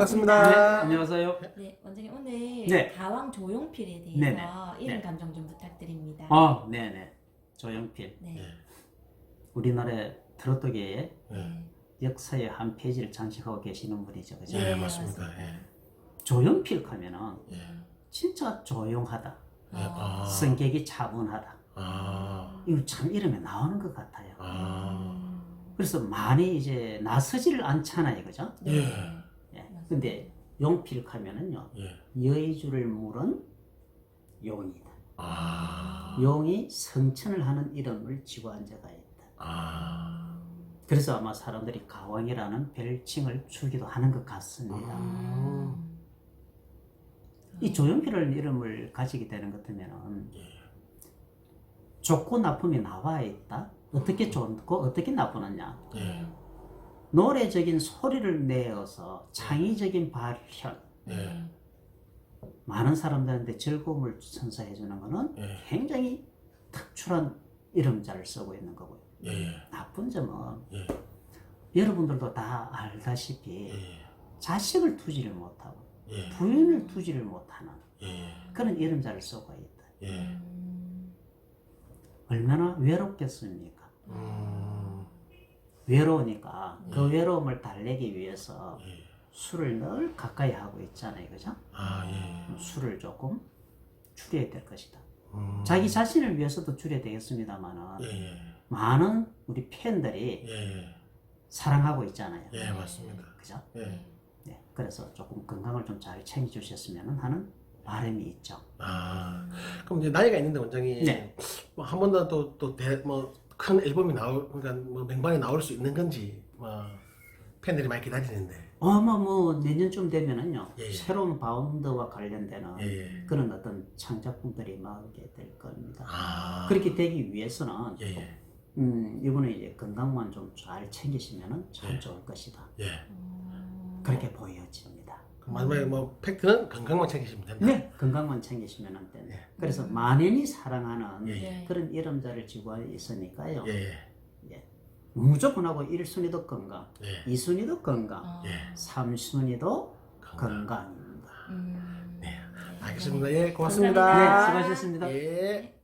반갑습니다. 네, 안녕하세요. 네, 원장님 오늘 네. 가왕 조용필에 대해서 네네. 이름 네. 감정 좀 부탁드립니다. 어, 네네. 조영필. 네. 네. 우리나라의 트로트계의 네. 역사의 한 페이지를 장식하고 계시는 분이죠. 그죠? 예, 맞습니다. 조영필 하면은 예. 진짜 조용하다. 예. 아. 성격이 차분하다. 아. 이거 참 이름에 나오는 것 같아요. 아. 음. 그래서 많이 이제 나서지를 않잖아요. 그죠? 네. 예. 근데 용필 하면은요. 예. 여의주를 물은 용이다. 아. 용이 성천을 하는 이름을 지고 앉아가 있다. 아. 그래서 아마 사람들이 가왕이라는 별칭을 주기도 하는 것 같습니다. 음. 이 조용필을 이름을 가지게 되는 것 같으면은 예. 좋고 나쁨이 나와 있다. 어떻게 좋고 어떻게 나쁘느냐. 예. 노래적인 소리를 내어서 창의적인 발현, 예. 많은 사람들한테 즐거움을 선사해 주는 것은 예. 굉장히 특출한 이름자를 쓰고 있는 거고요. 예. 나쁜 점은 예. 여러분들도 다 알다시피 예. 자식을 두지를 못하고 예. 부인을 두지를 못하는 예. 그런 이름자를 쓰고 있다. 예. 음. 얼마나 외롭겠습니까? 음. 외로우니까 그 예. 외로움을 달래기 위해서 예. 술을 늘 가까이 하고 있잖아요. 그죠? 아, 예. 술을 조금 줄여야 될 것이다. 음. 자기 자신을 위해서도 줄여야 되겠습니다만 예. 많은 우리 팬들이 예. 사랑하고 있잖아요. 예, 맞습니다. 그죠? 예. 네. 그래서 조금 건강을 좀 잘 챙겨주셨으면 하는 바람이 있죠. 아. 그럼 이제 나이가 있는데 원장이 네. 뭐 한 번 더 또 또또뭐 큰 앨범이 나올 그러니까 뭐 맹반에 나올 수 있는 건지 뭐 팬들이 많이 기다리는데. 아마 뭐 내년쯤 되면은요 예, 예. 새로운 바운드와 관련되는 예. 예. 그런 어떤 창작품들이 나오게 될 겁니다. 아. 그렇게 되기 위해서는 예. 예. 음, 이번에 이제 건강만 좀 잘 챙기시면은 참 예. 좋을 것이다. 예. 음. 그렇게 보여집니다. 마지막에 뭐 팩트는 건강만 챙기시면 된다. 네, 건강만 챙기시면 된다. 예. 그래서 음. 만연히 사랑하는 예. 네. 그런 이름자를 지고 있으니까요. 예. 무조건 하고 1순위도 건강, 예. 2순위도 건강, 아. 예. 3순위도 건강. 건강입니다. 음. 네. 네. 알겠습니다. 예, 고맙습니다. 감사합니다. 네, 수고하셨습니다. 예.